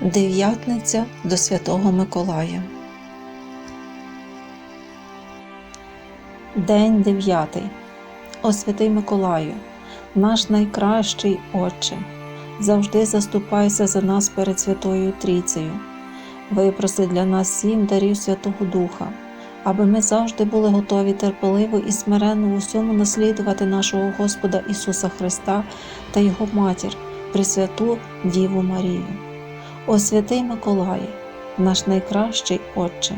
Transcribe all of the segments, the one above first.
Дев'ятниця до Святого Миколая. День дев'ятий. О святий Миколаю, наш найкращий Отче, завжди заступайся за нас перед Святою Трійцею. Випроси для нас сім дарів Святого Духа, аби ми завжди були готові терпеливо і смиренно в усьому наслідувати нашого Господа Ісуса Христа та Його Матір, Пресвяту Діву Марію. О святий Миколає, наш найкращий Отче,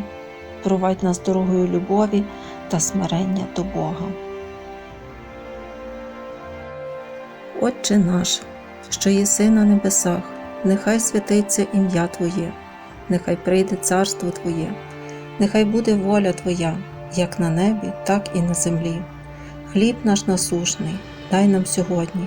провадь нас дорогою любові та смирення до Бога. Отче наш, що єси на небесах, нехай святиться ім'я Твоє, нехай прийде царство Твоє, нехай буде воля Твоя, як на небі, так і на землі. Хліб наш насушний, дай нам сьогодні,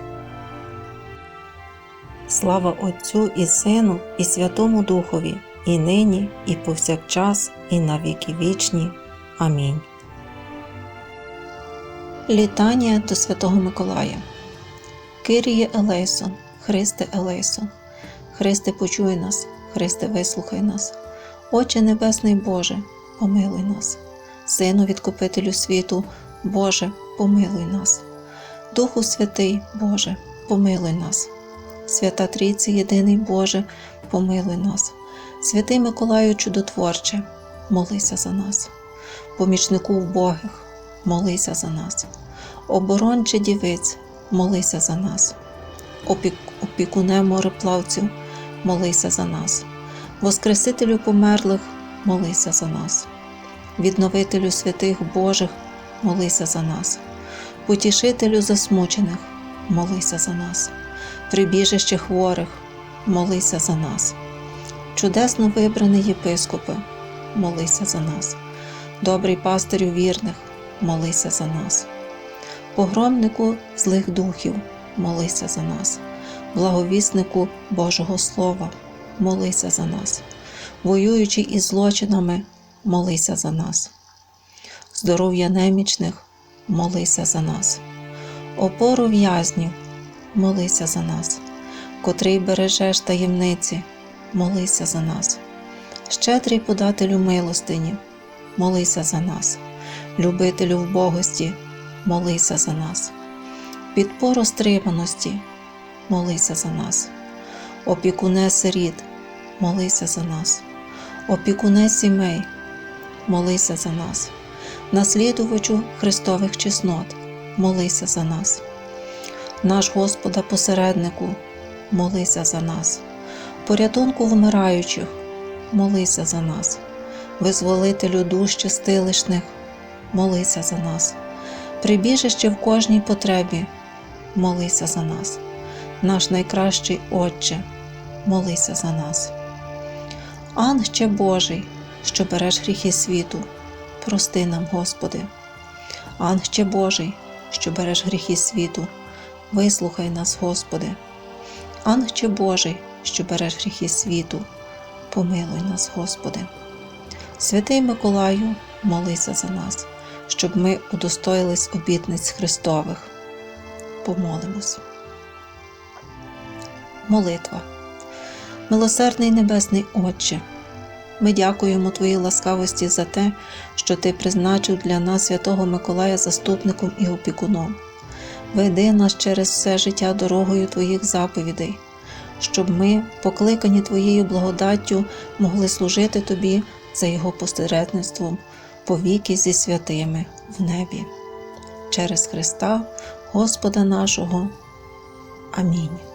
Слава Отцю і Сину, і Святому Духові, і нині, і повсякчас, і на віки вічні. Амінь. Літання до Святого Миколая. Киріє Елейсон, Христе Елейсон, Христе, почуй нас, Христе, вислухай нас, Отче Небесний Боже, помилуй нас, Сину Відкупителю світу, Боже, помилуй нас, Духу Святий, Боже, помилуй нас, Свята Трійці, єдиний Боже, помилуй нас, Святий Миколаю Чудотворче, молися за нас, помічнику вбогих, молися за нас. Оборонче дівиць, молися за нас. Опік... Опікуне мореплавців, молися за нас. Воскресителю померлих, молися за нас. Відновителю святих Божих, молися за нас. Потішителю засмучених, молися за нас. Прибіжище хворих, молися за нас. Чудесно вибраний єпископе, молися за нас. Добрий пастирю вірних, молися за нас. Погромнику злих духів, молися за нас, благовіснику Божого Слова, молися за нас, воюючи із злочинами, молися за нас, здоров'я немічних, молися за нас, опору в'язнів, молися за нас, котрий бережеш таємниці, молися за нас, щедрий подателю милостині, молися за нас, любителю вбогості, молися за нас, підпору стриманості, молися за нас, опікуне сиріт, молися за нас, опікуне сімей, молися за нас, наслідувачу Христових чеснот, молися за нас, наш Господа посереднику, молися за нас, порятунку вмираючих, молися за нас, визволителю душ чистилишних, молися за нас прибіжище в кожній потребі, молися за нас, наш найкращий Отче, молися за нас. Ангче Божий, що береш гріхи світу, прости нам, Господи. Ангче Божий, що береш гріхи світу, вислухай нас, Господи. Ангче Божий, що береш гріхи світу, помилуй нас, Господи. Святий Миколаю, молися за нас щоб ми удостоїлись обітниць Христових. Помолимось. Молитва. Милосердний Небесний Отче, ми дякуємо Твоїй ласкавості за те, що Ти призначив для нас Святого Миколая заступником і опікуном. Веди нас через все життя дорогою Твоїх заповідей, щоб ми, покликані Твоєю благодаттю, могли служити Тобі за Його посередництвом повіки зі святими в небі. Через Христа Господа нашого. Амінь.